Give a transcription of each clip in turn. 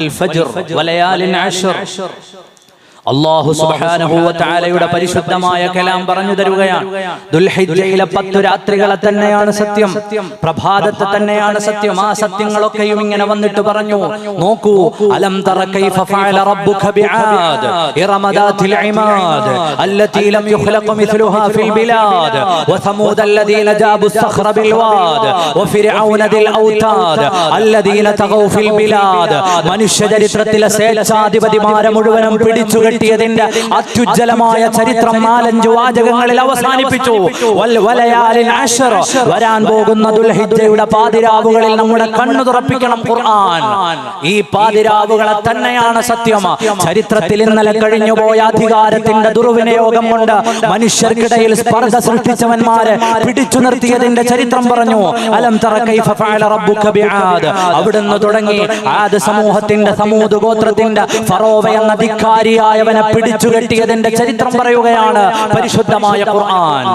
الفجر وليال عشر. അള്ളാഹു സുബ്ഹാനഹു വ തആലയുടെ പരിശുദ്ധമായ കലാം പറഞ്ഞു തരുകയാണ് ദുൽഹിജ്ജയിലെ പത്തു രാത്രികളെ തന്നെയാണ് സത്യം പ്രഭാതത്തെ തന്നെയാണ് സത്യം ആ സത്യങ്ങളൊക്കെയും ഇങ്ങനെ വന്നിട്ട് പറഞ്ഞു നോക്കൂ അലം തറ കൈഫ ഫഅല റബ്ബുക ബിആദ് ഇറമദാതിൽ ഇമാദ് التي لم يخلق مثلها في البلاد وثمود الذين جابوا الصخر بالواد وفرعون ذي الاوتاد الذين طغوا في البلاد മനുഷ്യ ചരിത്രത്തിലെ സ്വേച്ഛാധിപതിമാരെ മുഴുവനും പിടിച്ചു കെട്ടിയതിന്റെ അത്യുജ്വലമായ ചരിത്രം നാലഞ്ച് വാചകങ്ങളിൽ അവസാനിപ്പിച്ചു. വരാൻ പോകുന്ന ദുൽഹിജയുടെ പാതിരാവുകളിൽ നമ്മുടെ കണ്ണു തുറപ്പിക്കണം ഖുർആൻ. ഈ പാതിരാവുകളെ തന്നെയാണ് സത്യം. ചരിത്രത്തിൽ ഇന്നലെ കഴിഞ്ഞുപോയ അധികാരത്തിന്റെ ദുർവിനിയോഗം കൊണ്ട് മനുഷ്യർക്കിടയിൽ സ്പർദ്ധ സൃഷ്ടിച്ചവന്മാരെ പിടിച്ചു നിർത്തിയതിന്റെ ചരിത്രം പറഞ്ഞു. അലം അവിടുന്ന് തുടങ്ങി ആദ് സമൂഹത്തിന്റെ സമൂത് ഗോത്രത്തിന്റെ ഫറോവ എന്ന ധിക്കാരിയായവനെ പിടിച്ചു കെട്ടിയതിന്റെ ചരിത്രം പറയുകയാണ് പരിശുദ്ധമായ ഖുർആൻ.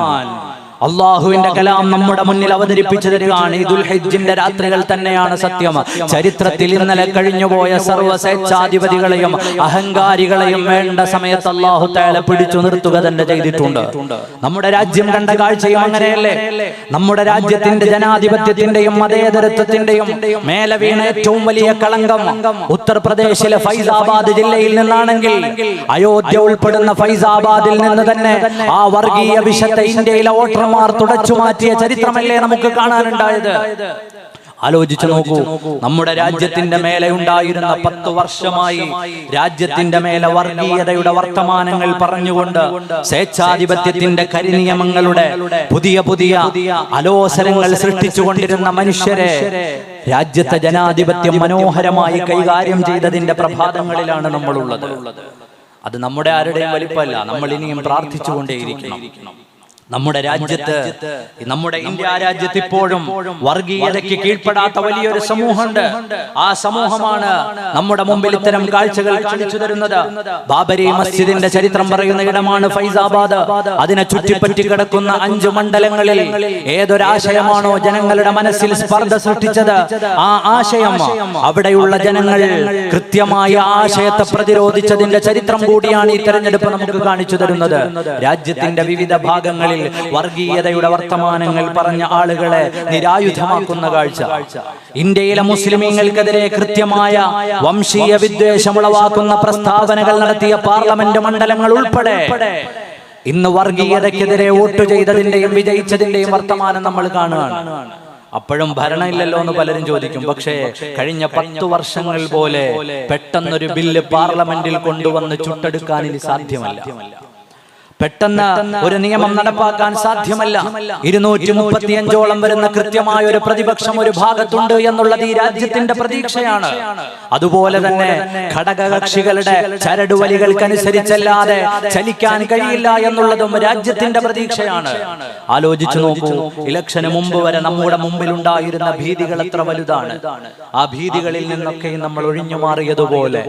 അള്ളാഹുവിന്റെ കലാം നമ്മുടെ മുന്നിൽ അവതരിപ്പിച്ചു തരികയാണ് ഇതുൽ രാത്രികൾ തന്നെയാണ് സത്യം. ചരിത്രത്തിൽ ഇന്നലെ കഴിഞ്ഞുപോയ സർവ സ്വേച്ഛാധിപതികളെയും അഹങ്കാരികളെയും വേണ്ട സമയത്ത് അള്ളാഹു തേല പിടിച്ചു നിർത്തുക തന്നെ ചെയ്തിട്ടുണ്ട്. നമ്മുടെ രാജ്യം കണ്ട കാഴ്ചയും അങ്ങനെയല്ലേ നമ്മുടെ രാജ്യത്തിന്റെ ജനാധിപത്യത്തിന്റെയും മതേതരത്വത്തിന്റെയും മേലെ വീണ ഏറ്റവും വലിയ കളങ്കം ഉത്തർപ്രദേശിലെ ഫൈസാബാദ് ജില്ലയിൽ നിന്നാണെങ്കിൽ അയോധ്യ ഉൾപ്പെടുന്ന ഫൈസാബാദിൽ നിന്ന് തന്നെ ആ വർഗീയ വിഷത്തെ ഇന്ത്യയിലെ വോട്ടർമാർ തുടച്ചു മാറ്റിയ ചരിത്രമല്ലേ നമുക്ക് കാണാനുണ്ടായത്? ആലോചിച്ചു നോക്കൂ. നമ്മുടെ രാജ്യത്തിന്റെ മേലെ ഉണ്ടായിരുന്ന പത്ത് വർഷമായി രാജ്യത്തിന്റെ മേലെ വർഗീയതയുടെ വർത്തമാനങ്ങൾ പറഞ്ഞുകൊണ്ട് സ്വേച്ഛാധിപത്യത്തിന്റെ കരിനിയമങ്ങളുടെ പുതിയ പുതിയ അലോസരങ്ങൾ സൃഷ്ടിച്ചുകൊണ്ടിരുന്ന മനുഷ്യരെ രാജ്യത്തെ ജനാധിപത്യം മനോഹരമായി കൈകാര്യം ചെയ്തതിന്റെ പ്രഭാതങ്ങളിലാണ് നമ്മളുള്ളത്. അത് നമ്മുടെ ആരുടെയും വലിപ്പമല്ല. നമ്മൾ ഇനിയും പ്രാർത്ഥിച്ചുകൊണ്ടേയിരിക്കണം. നമ്മുടെ രാജ്യത്ത് നമ്മുടെ ഇന്ത്യ രാജ്യത്ത് ഇപ്പോഴും വർഗീയതയ്ക്ക് കീഴ്പ്പെടാത്ത വലിയൊരു സമൂഹമുണ്ട്. ആ സമൂഹമാണ് നമ്മുടെ മുമ്പിൽ ഇത്തരം കാഴ്ചകൾ കാണിച്ചു തരുന്നത്. ബാബരി മസ്ജിദിന്റെ ചരിത്രം പറയുന്ന ഇടമാണ് ഫൈസാബാദ്. അതിനെ ചുറ്റിപ്പറ്റി കിടക്കുന്ന അഞ്ചു മണ്ഡലങ്ങളിൽ ഏതൊരാശയമാണോ ജനങ്ങളുടെ മനസ്സിൽ സ്പർദ്ധ സൃഷ്ടിച്ചത്? ആ ആശയം. അവിടെയുള്ള ജനങ്ങൾ കൃത്യമായ ആശയത്തെ പ്രതിരോധിച്ചതിന്റെ ചരിത്രം കൂടിയാണ് ഈ തെരഞ്ഞെടുപ്പ് നമുക്ക് കാണിച്ചു തരുന്നത്. രാജ്യത്തിന്റെ വിവിധ ഭാഗങ്ങളിൽ വർഗീയതയുടെ വർത്തമാനങ്ങൾ പറഞ്ഞ ആളുകളെ നിരായുധമാക്കുന്ന കാഴ്ച. ഇന്ത്യയിലെ മുസ്ലിമീങ്ങൾക്കെതിരെ കൃത്യമായ വംശീയ വിദ്വേഷമുളവാക്കുന്ന പ്രസ്താവനകൾ നടത്തിയ പാർലമെന്റ് മണ്ഡലങ്ങൾ ഉൾപ്പെടെ ഇന്ന് വർഗീയതയ്ക്കെതിരെ വോട്ട് ചെയ്തതിന്റെയും വിജയിച്ചതിന്റെയും വർത്തമാനം നമ്മൾ കാണുകയാണ്. അപ്പോഴും ഭരണമില്ലല്ലോ എന്ന് പലരും ചോദിക്കും. പക്ഷേ കഴിഞ്ഞ പത്ത് വർഷങ്ങൾ പോലെ പെട്ടെന്നൊരു ബില്ല് പാർലമെന്റിൽ കൊണ്ടുവന്ന് ചുട്ടെടുക്കാൻ ഇനി സാധ്യമല്ല. പെട്ടെന്ന് ഒരു നിയമം നടപ്പാക്കാൻ സാധ്യമല്ല. ഇരുന്നൂറ്റി മുപ്പത്തിയഞ്ചോളം വരുന്ന കൃത്യമായ ഒരു പ്രതിപക്ഷം ഒരു ഭാഗത്തുണ്ട് എന്നുള്ളത് ഈ രാജ്യത്തിന്റെ പ്രതീക്ഷയാണ്. അതുപോലെ തന്നെ ഘടകകക്ഷികളുടെ ചരടുവലികൾക്കനുസരിച്ചല്ലാതെ ചലിക്കാൻ കഴിയില്ല എന്നുള്ളതും രാജ്യത്തിന്റെ പ്രതീക്ഷയാണ്. ആലോചിച്ചു നോക്കൂ ഇലക്ഷന് മുമ്പ് വരെ നമ്മുടെ മുമ്പിൽ ഉണ്ടായിരുന്ന ഭീതികൾ എത്ര വലുതാണ്. ആ ഭീതികളിൽ നിന്നൊക്കെ നമ്മൾ ഒഴിഞ്ഞു മാറിയതുപോലെ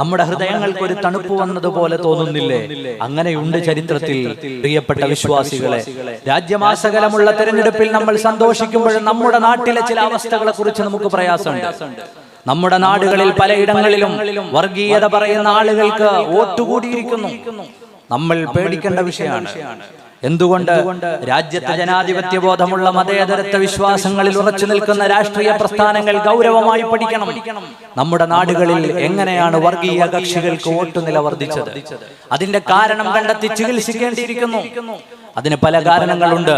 നമ്മുടെ ഹൃദയങ്ങൾക്ക് ഒരു തണുപ്പ് വന്നതുപോലെ തോന്നുന്നില്ലേ? അങ്ങനെയുണ്ട് ചരിത്രത്തിൽ പ്രിയപ്പെട്ട വിശ്വാസികളെ രാജ്യമാസകലമുള്ള തെരഞ്ഞെടുപ്പിൽ നമ്മൾ സന്തോഷിക്കുമ്പോഴും നമ്മുടെ നാട്ടിലെ ചില അവസ്ഥകളെ കുറിച്ച് നമുക്ക് പ്രയാസമുണ്ട് നമ്മുടെ നാടുകളിൽ പലയിടങ്ങളിലും വർഗീയത പറയുന്ന ആളുകൾക്ക് വോട്ടുകൂടിയിരിക്കുന്നു നമ്മൾ പേടിക്കേണ്ട വിഷയമാണ്. എന്തുകൊണ്ട് രാജ്യത്തെ ജനാധിപത്യ ബോധമുള്ള മതേതരത്വ വിശ്വാസങ്ങളിൽ ഉറച്ചു നിൽക്കുന്ന രാഷ്ട്രീയ പ്രസ്ഥാനങ്ങൾ ഗൗരവമായി പഠിക്കണം. നമ്മുടെ നാടുകളിൽ എങ്ങനെയാണ് വർഗീയ കക്ഷികൾക്ക് വോട്ട് നില വർദ്ധിച്ചത് അതിന്റെ കാരണം കണ്ടെത്തി ചികിത്സിക്കേണ്ടിയിരിക്കുന്നു. അതിന് പല കാരണങ്ങളുണ്ട്.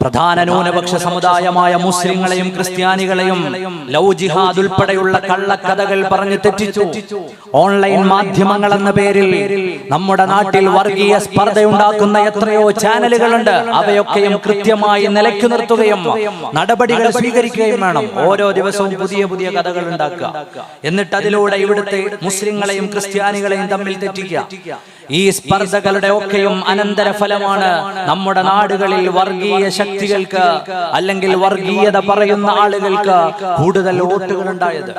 പ്രധാന ന്യൂനപക്ഷ സമുദായമായ മുസ്ലിങ്ങളെയും ക്രിസ്ത്യാനികളെയും ലവ് ജിഹാദ് ഉൾപ്പെടെയുള്ള കള്ളക്കഥകൾ പറഞ്ഞു തെറ്റിച്ചു. ഓൺലൈൻ മാധ്യമങ്ങൾ എന്ന പേരിൽ നമ്മുടെ നാട്ടിൽ വർഗീയ സ്പർദ്ധയുണ്ടാക്കുന്ന എത്രയോ ചാനലുകളുണ്ട്. അവയൊക്കെയും കൃത്യമായി നിലയ്ക്കു നിർത്തുകയും നടപടികൾ സ്വീകരിക്കുകയും വേണം. ഓരോ ദിവസവും പുതിയ പുതിയ കഥകൾ ഉണ്ടാക്കുക. എന്നിട്ട് അതിലൂടെ ഇവിടുത്തെ മുസ്ലിങ്ങളെയും ക്രിസ്ത്യാനികളെയും തമ്മിൽ തെറ്റിക്കുക. ഈ സ്പർദ്ധകളുടെ ഒക്കെയും അനന്തരഫലമാണ് നമ്മുടെ നാടുകളിൽ വർഗീയ ശക്തികൾക്ക് അല്ലെങ്കിൽ വർഗീയത പറയുന്ന ആളുകൾക്ക് കൂടുതൽ വോട്ടുകൾ ഉണ്ടായത്.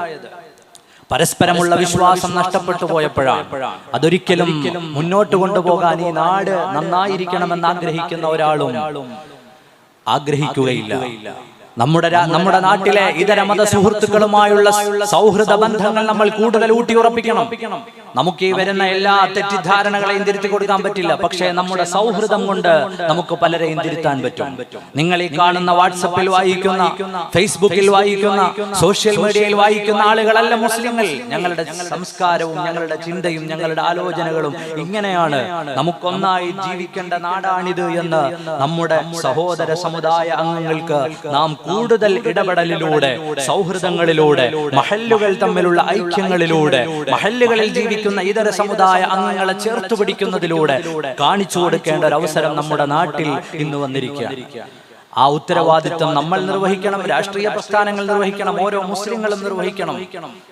പരസ്പരമുള്ള വിശ്വാസം നഷ്ടപ്പെട്ടു പോയപ്പോഴാണ്. അതൊരിക്കലും മുന്നോട്ട് കൊണ്ടുപോകാൻ ഈ നാട് നന്നായിരിക്കണമെന്ന് ആഗ്രഹിക്കുന്ന ഒരാളും ആഗ്രഹിക്കുകയില്ല. നമ്മുടെ നമ്മുടെ നാട്ടിലെ ഇതര മത സുഹൃത്തുക്കളുമായുള്ള സൗഹൃദ ബന്ധങ്ങൾ നമ്മൾ കൂടുതൽ ഊട്ടിയുറപ്പിക്കണം. നമുക്ക് ഈ വരുന്ന എല്ലാ തെറ്റിദ്ധാരണകളെയും തിരുത്തി കൊടുക്കാൻ പറ്റില്ല. പക്ഷേ നമ്മുടെ സൗഹൃദം കൊണ്ട് നമുക്ക് പലരെയും തിരുത്താൻ പറ്റും. നിങ്ങൾ ഈ കാണുന്ന വാട്സപ്പിൽ വായിക്കുന്ന ഫേസ്ബുക്കിൽ വായിക്കുന്ന സോഷ്യൽ മീഡിയയിൽ വായിക്കുന്ന ആളുകളല്ല മുസ്ലിങ്ങൾ. ഞങ്ങളുടെ സംസ്കാരവും ഞങ്ങളുടെ ചിന്തയും ഞങ്ങളുടെ ആലോചനകളും ഇങ്ങനെയാണ് നമുക്കൊന്നായി ജീവിക്കേണ്ട നാടാണിത് എന്ന് നമ്മുടെ സഹോദര സമുദായ അംഗങ്ങൾക്ക് നാം കൂടുതൽ ഇടപെടലിലൂടെ സൗഹൃദങ്ങളിലൂടെ മഹല്ലുകൾ തമ്മിലുള്ള ഐക്യങ്ങളിലൂടെ മഹല്ലുകളിൽ ജീവിക്കുന്ന ഇതര സമുദായ അംഗങ്ങളെ ചേർത്ത് പിടിക്കുന്നതിലൂടെ കാണിച്ചു കൊടുക്കേണ്ട ഒരു അവസരം നമ്മുടെ നാട്ടിൽ ഇന്ന് വന്നിരിക്കുക. ആ ഉത്തരവാദിത്വം നമ്മൾ നിർവഹിക്കണം രാഷ്ട്രീയ പ്രസ്ഥാനങ്ങൾ നിർവഹിക്കണം ഓരോ മുസ്ലിങ്ങളും നിർവഹിക്കണം.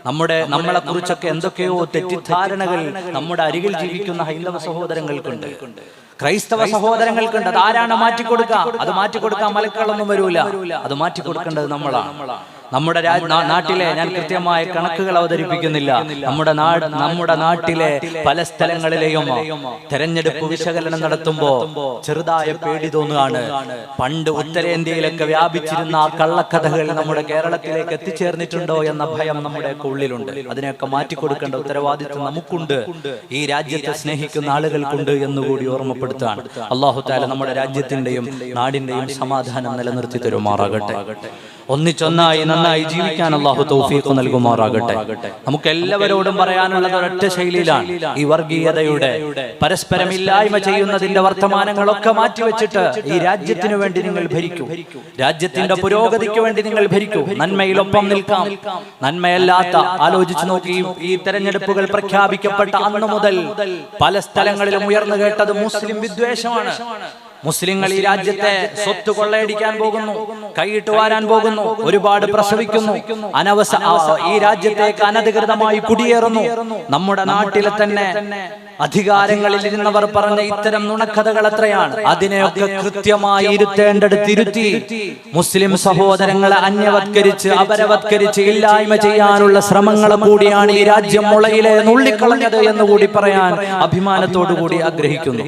നമ്മുടെ നമ്മളെ കുറിച്ചൊക്കെ എന്തൊക്കെയോ തെറ്റിദ്ധാരണകൾ നമ്മുടെ അരികിൽ ജീവിക്കുന്ന ഹൈന്ദവ സഹോദരങ്ങൾക്കുണ്ട്. ക്രൈസ്തവ സഹോദരങ്ങൾക്കുണ്ട്. അത് ആരാണ് മാറ്റിക്കൊടുക്കുക? അത് മാറ്റിക്കൊടുക്കാൻ മലക്കളൊന്നും വരൂല. അത് മാറ്റിക്കൊടുക്കേണ്ടത് നമ്മളാണ്. നമ്മുടെ നാട്ടിലെ ഞാൻ കൃത്യമായ കണക്കുകൾ അവതരിപ്പിക്കുന്നില്ല. നമ്മുടെ നാട് നമ്മുടെ നാട്ടിലെ പല സ്ഥലങ്ങളിലെയും തെരഞ്ഞെടുപ്പ് വിശകലനം നടത്തുമ്പോ ചെറുതായ പേടി തോന്നുകയാണ്. പണ്ട് ഉത്തരേന്ത്യയിലൊക്കെ വ്യാപിച്ചിരുന്ന ആ കള്ളക്കഥകൾ നമ്മുടെ കേരളത്തിലേക്ക് എത്തിച്ചേർന്നിട്ടുണ്ടോ എന്ന ഭയം നമ്മുടെ ഉള്ളിലുണ്ട്. അതിനെയൊക്കെ മാറ്റിക്കൊടുക്കേണ്ട ഉത്തരവാദിത്വം നമുക്കുണ്ട്. ഈ രാജ്യത്തെ സ്നേഹിക്കുന്ന ആളുകൾക്കുണ്ട് എന്നുകൂടി ഓർമ്മപ്പെടുത്താണ് അള്ളാഹു താല നമ്മുടെ രാജ്യത്തിന്റെയും നാടിന്റെയും സമാധാനം നിലനിർത്തി തരുമാറാകട്ടെ. ഒന്നിച്ചൊന്നായി നന്നായി ജീവിക്കാൻ അള്ളാഹു തൗഫീഖ് നൽകുമാറാകട്ടെ. നമുക്ക് എല്ലാവരോടും പറയാനുള്ളത് ഒരൊറ്റ ശൈലിയിലാണ്. ഈ വർഗീയതയുടെ പരസ്പരമില്ലായ്മ ചെയ്യുന്നതിന്റെ വർത്തമാനങ്ങളൊക്കെ മാറ്റിവെച്ചിട്ട് ഈ രാജ്യത്തിനു വേണ്ടി നിങ്ങൾ ഭരിക്കൂ. രാജ്യത്തിന്റെ പുരോഗതിക്ക് വേണ്ടി നിങ്ങൾ ഭരിക്കൂ. നന്മയിലൊപ്പം നിൽക്കാം. നന്മയല്ലാത്ത ആലോചിച്ചു നോക്കി ഈ- തെരഞ്ഞെടുപ്പുകൾ പ്രഖ്യാപിക്കപ്പെട്ട അന്നു മുതൽ പല സ്ഥലങ്ങളിലും ഉയർന്നു കേട്ടത് മുസ്ലിം വിദ്വേഷമാണ്. മുസ്ലിങ്ങൾ ഈ രാജ്യത്തെ സ്വത്ത് കൊള്ളയടിക്കാൻ പോകുന്നു കൈയിട്ട് വാരാൻ പോകുന്നു ഒരുപാട് പ്രസവിക്കുന്നു അനവസ ഈ രാജ്യത്തേക്ക് അനധികൃതമായി കുടിയേറുന്നു. നമ്മുടെ നാട്ടിലെ തന്നെ അധികാരങ്ങളിൽ ഇരുന്നവർ പറഞ്ഞ ഇത്തരം നുണക്കഥകൾ എത്രയാണ്? അതിനെയൊക്കെ കൃത്യമായി ഇരുത്തേണ്ടടുത്ത് ഇരുത്തി മുസ്ലിം സഹോദരങ്ങളെ അന്യവത്കരിച്ച് അപരവത്കരിച്ച് ഇല്ലായ്മ ചെയ്യാനുള്ള ശ്രമങ്ങൾ കൂടിയാണ് ഈ രാജ്യം മുളയിലെ നുള്ളിക്കളഞ്ഞത് എന്ന് കൂടി പറയാൻ അഭിമാനത്തോടു കൂടി ആഗ്രഹിക്കുന്നു.